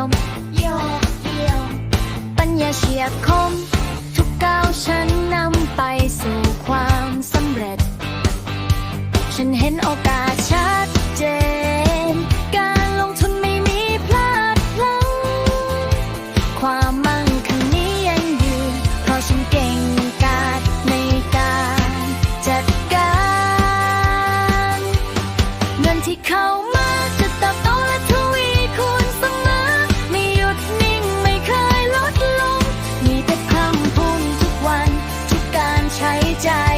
ยโยเดียว ปัญญาเฉียบคม ทุกก้าวฉันนำไปสู่ความสำเร็จ ฉันเห็นโอกาสชัดเจน การลงทุนไม่มีพลาดพลั้ง ความมั่งคั่งนี้ยังยืนเพราะฉันเก่งกาจในการจัดการ เงินที่เข้ามาจะติบ กก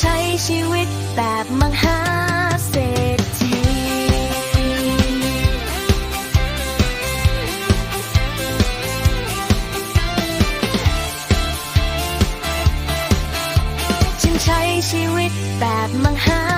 ใช้ชีวิตแบบมหาเศรษฐีฉันใช้ชีวิตแบบมหา